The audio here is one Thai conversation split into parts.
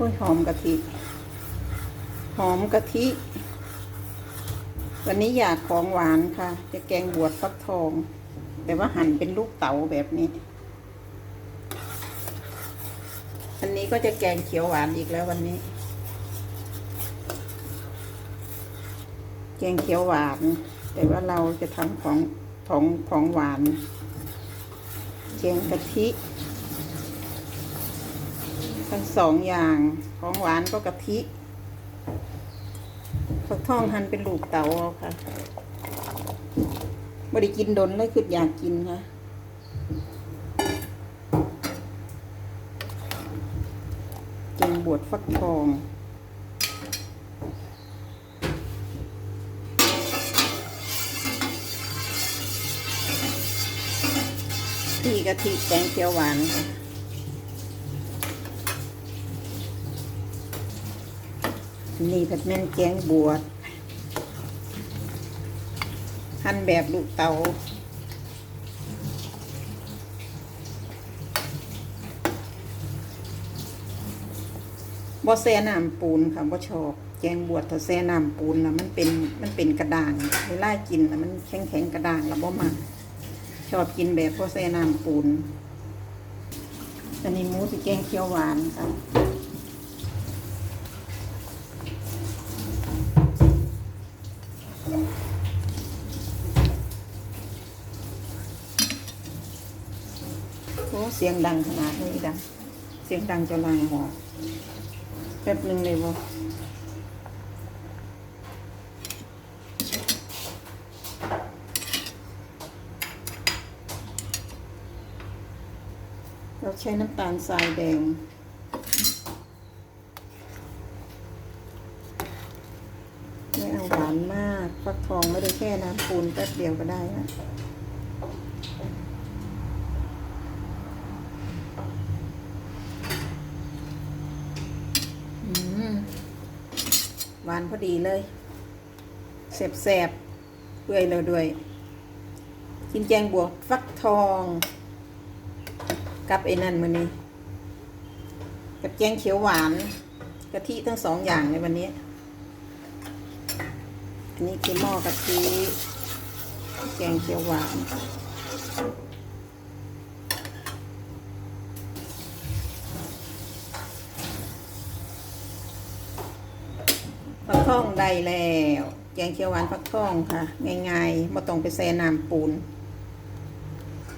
โอ้ยหอมกะทิหอมกะทิ วันนี้อยากของหวานค่ะ จะแกงบวชฟักทอง แต่ว่าหั่นเป็นลูกเต๋าแบบนี้ อันนี้ก็จะแกงเขียวหวานอีกแล้ววันนี้ แกงเขียวหวาน แต่ว่าเราจะทำของของของหวาน แกงกะทิ ทั้งสองอย่างของหวานก็กะทิฟักทองหั่นเป็นลูกเต๋าเอาค่ะไม่ได้กินดนเลยคืออยากกินค่ะแกงบวชฟักทองที่กะทิแกงเขียวหวานค่ะ นี่ผัดแม่นแกงบวชหั่นแบบลูกเตาบ่แซ่น้ำปูนค่ะบ่ชอบแกงบวชถ้าแซ่น้ำปูนแล้วมันเป็นมันเป็นกระด้างเวลากินแล้วมันแข็งแข็งๆกระด้างแล้วบ่มักชอบกินแบบบ่แซ่น้ำปูนอันนี้หมูสิแกงเขียวหวานค่ะ โอ้เสียงดังขนาดนี้ดังเสียงดังจะลางหอแป๊บหนึ่งเลยบ่เราใช้น้ำตาลทรายแดงไม่เอาหวานมาก ฟักทองไม่ได้แค่น้ำปูนแป๊บเดียวก็ได้นะ อืม หวานพอดีเลยแสบแสบๆเปื่อยแล้วด้วย กินแจงบวกฟักทอง กับไอ้นั่นมือนี้ กับแจงเขียวหวานกะทิทั้งสองอย่างในวันนี้ อันนี้คือหม้อกะทิแกงเขียวหวาน ฟักทองได้แล้ว แกงเขียวหวานฟักทองค่ะ ง่ายๆไม่ต้องไปแช่น้ำปูน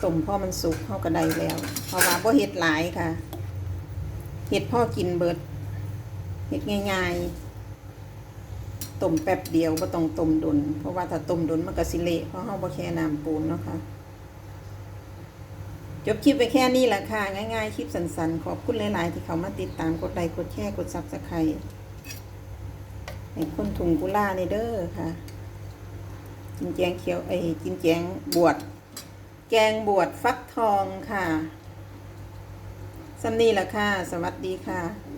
ต้มพ่อมันสุกเข้าก็ได้แล้ว เพราะว่าบ่เฮ็ดหลายค่ะเฮ็ดพ่อกินเบิดเฮ็ดง่ายๆ ต้มแป๊บเดียวบ่ต้องต้มดุนเพราะว่าถ้าต้มดุนมันก็สิเละเพราะเฮาบ่แช่น้ำปูนเนาะค่ะจบคลิปไปแค่นี้แหละค่ะ ง่ายๆ คลิปสั้นๆ ขอบคุณหลาย ๆ ที่เขามาติดตามกดไลค์กดแชร์กด Subscribe ให้คนถุงกุล่าในเด้อค่ะกินแจงเขียวไอ้กินแจงบวชแกงบวชฟักทองค่ะสำนีละค่ะ สวัสดีค่ะ